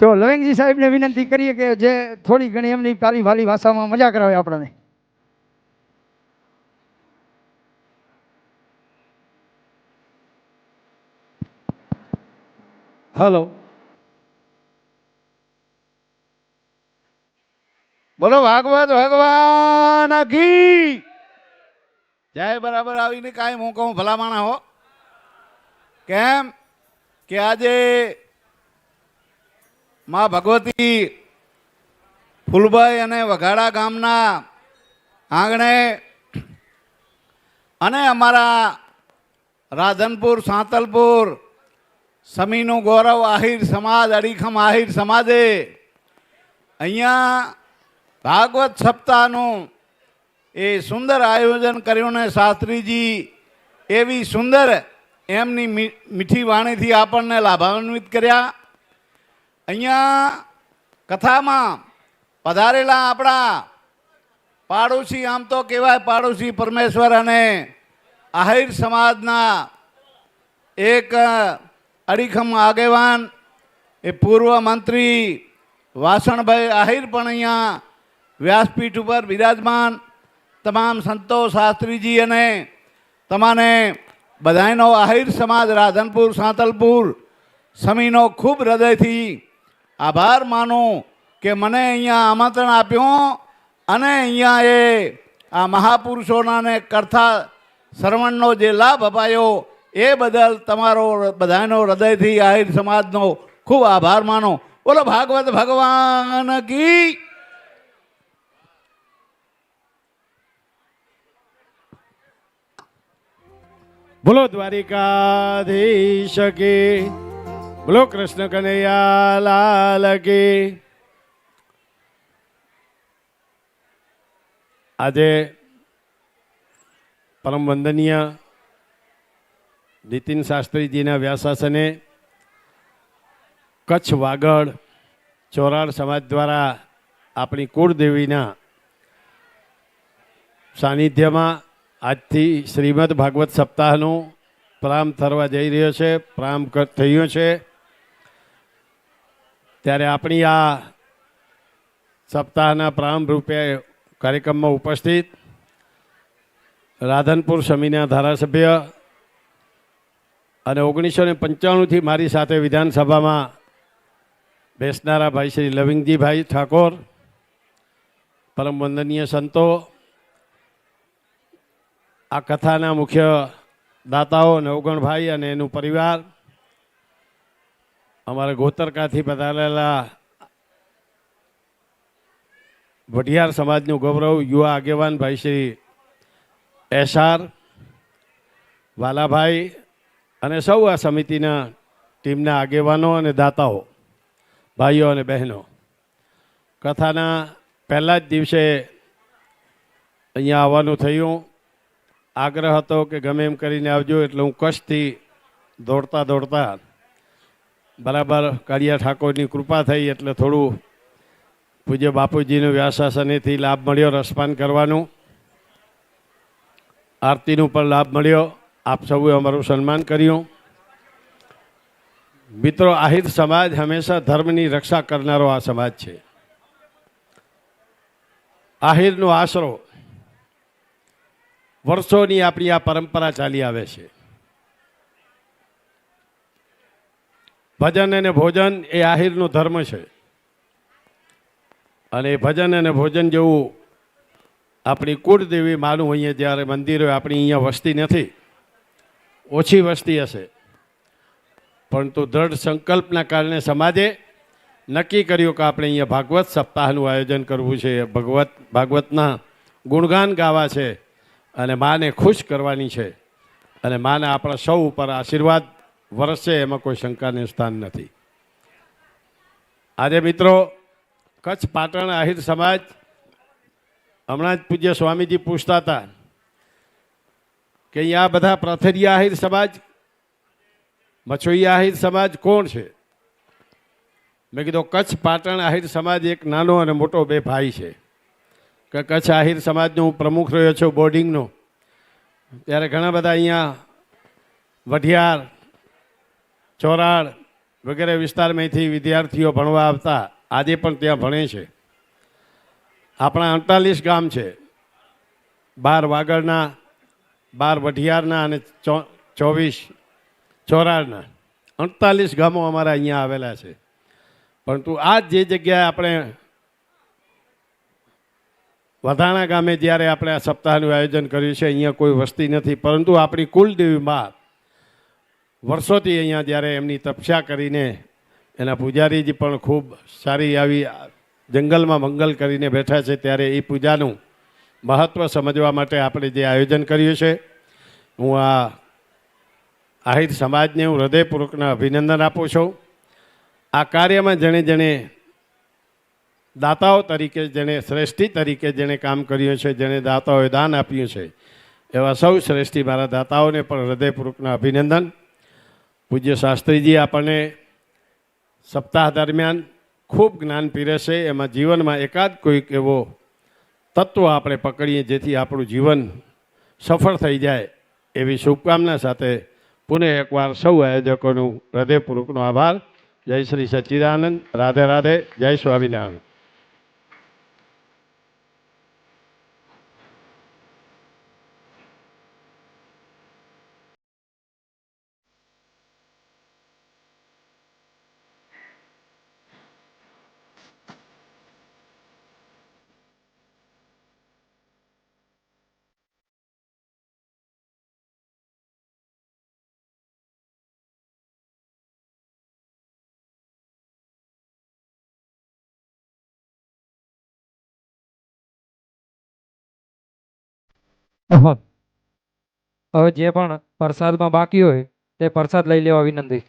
તો લવિંગજી સાહેબને વિનંતી કરીએ કે જે થોડી ઘણી એમની પાલી વાલી ભાષામાં મજા કરાવે આપણને. હલો બોલો, ભાગવત ભગવાન કી? જય બરાબર આવીને કાંઈ હું કહું ભલા માણા હો. કેમ? કે આજે માં ભગવતી ફૂલભાઈ અને વઘાડા ગામના આંગણે અને અમારા રાધનપુર, સાંતલપુર, સમીનું ગૌરવ આહિર સમાજ, અડીખમ આહિર સમાજે અહીંયા ભાગવત સપ્તાહનું એ સુંદર આયોજન કર્યું ને શાસ્ત્રીજી એવી સુંદર એમની મીઠી વાણીથી આપણને લાભાન્વિત કર્યા. અહીંયા કથામાં પધારેલા આપણા પાડોશી, આમ તો કહેવાય પાડોશી પરમેશ્વર અને આહિર સમાજના એક અડીખમ આગેવાન, એ પૂર્વ મંત્રી વાસણભાઈ આહિર પણ અહીંયા વ્યાસપીઠ ઉપર બિરાજમાન. તમામ સંતો, શાસ્ત્રીજી અને તમાને બધાયનો આહિર સમાજ, રાધનપુર, સાંતલપુર, સમીનો ખૂબ હૃદયથી આભાર માનું કે મને અહીંયા આમંત્રણ આપ્યું અને અહીંયા એ આ મહાપુરુષોના ને કરથા શ્રવણનો જે લાભ અપાયો એ બદલ તમારો બધાનો હૃદયથી આહિર સમાજનો ખૂબ આભાર માનો. બોલો, ભાગવત ભગવાન કી? બોલો દ્વારિકાધીશ કે બોલો, કૃષ્ણ કનૈયા, લાલ કી. આજે પરમ વંદનીય નીતિન શાસ્ત્રીજીના વ્યાસાસને કચ્છ વાગડ ચોરાડ સમાજ દ્વારા આપણી કુળદેવીના સાનિધ્યમાં આજથી શ્રીમદ ભાગવત સપ્તાહનું પ્રારંભ થવા જઈ રહ્યો છે. પ્રારંભ થયો છે. ત્યારે આપણી આ સપ્તાહના પ્રારંભ રૂપે કાર્યક્રમમાં ઉપસ્થિત રાધનપુર સમીના ધારાસભ્ય અને ઓગણીસો ને પંચાણુંથી મારી સાથે વિધાનસભામાં બેસનારા ભાઈ શ્રી લવિંગજીભાઈ ઠાકોર, પરમ વંદનીય સંતો, આ કથાના મુખ્ય દાતાઓ નવગણભાઈ અને એનું પરિવાર અમારા ગોતરકાથી પધારેલા વઢિયાર સમાજનું ગૌરવ યુવા આગેવાન ભાઈ શ્રી એસઆર વાલાભાઈ અને સૌ આ સમિતિના ટીમના આગેવાનો અને દાતાઓ, ભાઈઓ અને બહેનો. કથાના પહેલા જ દિવસે અહીંયા આવવાનું થયું. આગ્રહ હતો કે ગમે એમ કરીને આવજો એટલે હું કચ્છથી દોડતા દોડતા બરાબર કાળિયા ઠાકોરની કૃપા થઈ એટલે થોડું પૂજ્ય બાપુજીનું વ્યાસાસનેથી લાભ મળ્યો રસપાન કરવાનું. આરતીનું પણ લાભ મળ્યો. આપ સૌએ અમારું સન્માન કર્યું. મિત્રો, આહિર સમાજ હંમેશા ધર્મની રક્ષા કરનારો આ સમાજ છે. આહિરનો આશરો વર્ષોની આપણી આ પરંપરા ચાલી આવે છે. ભજન અને ભોજન એ આહિરનો ધર્મ છે. અને ભજન અને ભોજન જેવું આપણી કુળદેવી માનું અહીંયા જ્યારે મંદિરો આપણી અહીંયા વસ્તી નથી. ઓછી વસ્તી હશે. પરંતુ દ્રઢ સંકલ્પના કારણે સમાજે નક્કી કર્યું કે આપણે અહીંયા ભાગવત સપ્તાહનું આયોજન કરવું છે. ભગવત, ભાગવતના ગુણગાન ગાવા છે અને માને ખુશ કરવાની છે. અને માને આપણા સૌ ઉપર આશીર્વાદ વરસશે એમાં કોઈ શંકાને સ્થાન નથી. આજે મિત્રો, કચ્છ પાટણ આહિર સમાજ, હમણાં જ પૂજ્ય સ્વામીજી પૂછતા હતા કે અહીંયા બધા પ્રથરિયા આહિર સમાજ મછોઈયા આહિર સમાજ કોણ છે? મેં કીધું, કચ્છ પાટણ આહિર સમાજ એક નાનો અને મોટો બે ભાઈ છે. કે કચ્છ આહિર સમાજનો હું પ્રમુખ રહ્યો છું બોર્ડિંગનો. ત્યારે ઘણા બધા અહીંયા વઢિયાર ચોરાડ વગેરે વિસ્તારમાંથી વિદ્યાર્થીઓ ભણવા આવતા આજે પણ ત્યાં ભણે છે. આપણા અડતાલીસ ગામ છે. બાર વાગડના, બાર વઢિયારના અને ચોવીસ ચોરાડના અડતાલીસ ગામો અમારા અહીંયા આવેલા છે. પરંતુ આ જે જગ્યાએ આપણે વધાણા ગામે જ્યારે આપણે આ સપ્તાહનું આયોજન કર્યું છે, અહીંયા કોઈ વસ્તી નથી. પરંતુ આપણી કુલદેવી મા વર્ષોથી અહીંયા જ્યારે એમની તપસ્યા કરીને એના પૂજારીજી પણ ખૂબ સારી આવી જંગલમાં મંગલ કરીને બેઠા છે, ત્યારે એ પૂજાનું મહત્ત્વ સમજવા માટે આપણે જે આયોજન કર્યું છે, હું આ આહિર સમાજને હું હૃદયપૂર્વકના અભિનંદન આપું છું. આ કાર્યમાં જેણે જેણે દાતાઓ તરીકે, જેણે શ્રેષ્ઠી તરીકે જેણે કામ કર્યું છે, જેણે દાતાઓએ દાન આપ્યું છે, એવા સૌ શ્રેષ્ઠી મારા દાતાઓને પણ હૃદયપૂર્વકના અભિનંદન. પૂજ્ય શાસ્ત્રીજી, આપણને સપ્તાહ દરમિયાન ખૂબ જ્ઞાન પીરસે એમાં જીવનમાં એકાદ કોઈક એવો તત્વ આપણે પકડીએ જેથી આપણું જીવન સફળ થઈ જાય એવી શુભકામના સાથે પુનઃ એકવાર સૌ આયોજકોનું હૃદયપૂર્વકનો આભાર. જય શ્રી સચ્ચિદાનંદ રાધે રાધે. જય સ્વામિનારાયણ. હવે જે પણ પ્રસાદમાં બાકી હોય તે પ્રસાદ લઈ લેવા વિનંતી.